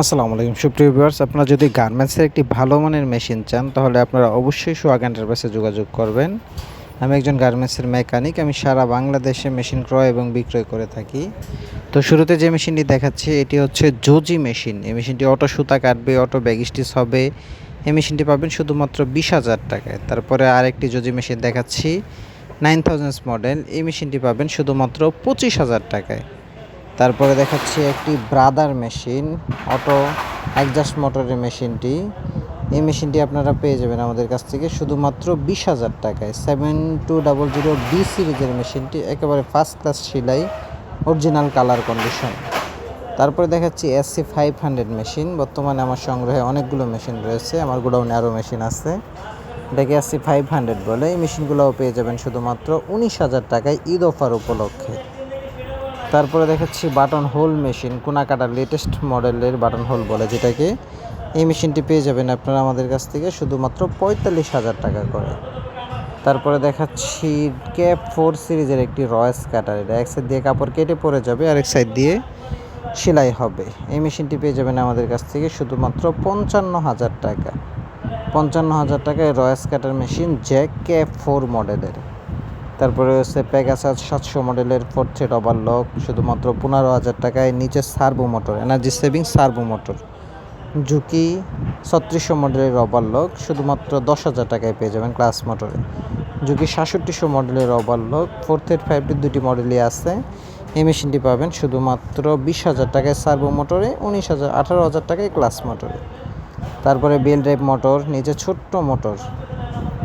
আসসালামু আলাইকুম। সুপ্রিয় ভিউয়ার্স, আপনারা যদি গার্মেন্টসের একটি ভালো মানের মেশিন চান, তাহলে আপনারা অবশ্যই সোয়াগ এন্টারপ্রাইসে যোগাযোগ করবেন। আমি একজন গার্মেন্টসের মেকানিক, আমি সারা বাংলাদেশে মেশিন ক্রয় এবং বিক্রয় করে থাকি। তো শুরুতে যে মেশিনটি দেখাচ্ছি, এটি হচ্ছে জোজি মেশিন। এই মেশিনটি অটো সুতা কাটবে, অটো ব্যাগ স্টিচ হবে। এই মেশিনটি পাবেন শুধুমাত্র বিশ হাজার টাকায়। তারপরে আরেকটি জোজি মেশিন দেখাচ্ছি, নাইন থাউজেন্ডস মডেল। এই মেশিনটি পাবেন শুধুমাত্র পঁচিশ হাজার টাকায়। তারপরে দেখাচ্ছি একটি ব্রাদার মেশিন, অটো অ্যাডজাস্ট মোটরের মেশিনটি। এই মেশিনটি আপনারা পেয়ে যাবেন আমাদের কাছ থেকে শুধুমাত্র বিশ হাজার টাকায়। Seven two double zero B সিরিজের মেশিনটি, একেবারে ফার্স্ট ক্লাস সেলাই অরিজিনাল কালার কন্ডিশন তারপরে দেখাচ্ছি এসসি ফাইভ হান্ড্রেড মেশিন বর্তমানে আমার সংগ্রহে অনেকগুলো মেশিন রয়েছে, আমার গোডাউনে আরও মেশিন আছে। এটাকে এসসি ফাইভ হান্ড্রেড বলে, এই মেশিনগুলোও পেয়ে যাবেন শুধুমাত্র উনিশ হাজার টাকায় ঈদ অফার উপলক্ষে। তারপরে দেখাচ্ছি বাটন হোল মেশিন, কোনাকাটার লেটেস্ট মডেলের বাটন হোল বলে যেটাকে। এই মেশিনটি পেয়ে যাবেন আপনারা আমাদের কাছ থেকে শুধুমাত্র পঁয়তাল্লিশ হাজার টাকা করে। তারপরে দেখাচ্ছি ক্যাপ ফোর সিরিজের একটি রয়েস কাটার, এটা এক সাইড দিয়ে কাপড় কেটে পড়ে যাবে, আরেক সাইড দিয়ে সেলাই হবে। এই মেশিনটি পেয়ে যাবেন আমাদের কাছ থেকে শুধুমাত্র পঞ্চান্ন হাজার টাকা। পঞ্চান্ন হাজার টাকায় রয়েস cutter machine Jack cap four মডেলের তারপরে হচ্ছে প্যাগাসাস সাতশো মডেলের ফোর থ্রেড ওভারলক শুধুমাত্র পনেরো হাজার টাকায় নিচে servo motor energy saving servo motor ঝুঁকি ছত্রিশশো মডেলের ওভারলক শুধুমাত্র দশ হাজার টাকায় পেয়ে যাবেন ক্লাস মোটরে ঝুঁকি সাতষট্টিশো মডেলের ওভারলক ফোর থ্রেড ফাইভটি দুটি মডেলই আছে। এই মেশিনটি পাবেন শুধুমাত্র বিশ হাজার টাকায় সার্ভো মোটরে উনিশ হাজার, আঠারো হাজার টাকায় ক্লাস মোটরে তারপরে বেল ড্রাইভ মোটর নিচে ছোট্ট মোটর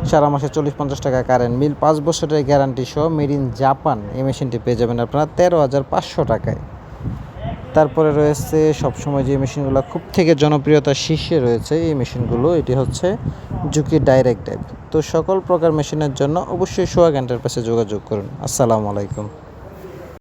সারা মাসে চল্লিশ পঞ্চাশ টাকা কারেন্ট মিল পাঁচ বছরের গ্যারান্টি সহ মেড ইন জাপান এই মেশিনটি পেয়ে যাবেন আপনারা তেরো হাজার পাঁচশো টাকায়। তারপরে রয়েছে সবসময় যে মেশিনগুলো খুব থেকে জনপ্রিয়তা শীর্ষে রয়েছে, এই মেশিনগুলো এটি হচ্ছে জুকি ডাইরেক্ট ড্রাইভ তো সকল প্রকার মেশিনের জন্য অবশ্যই সোয়াগ এন্টারপ্রাইসে যোগাযোগ করুন। আসসালামু আলাইকুম।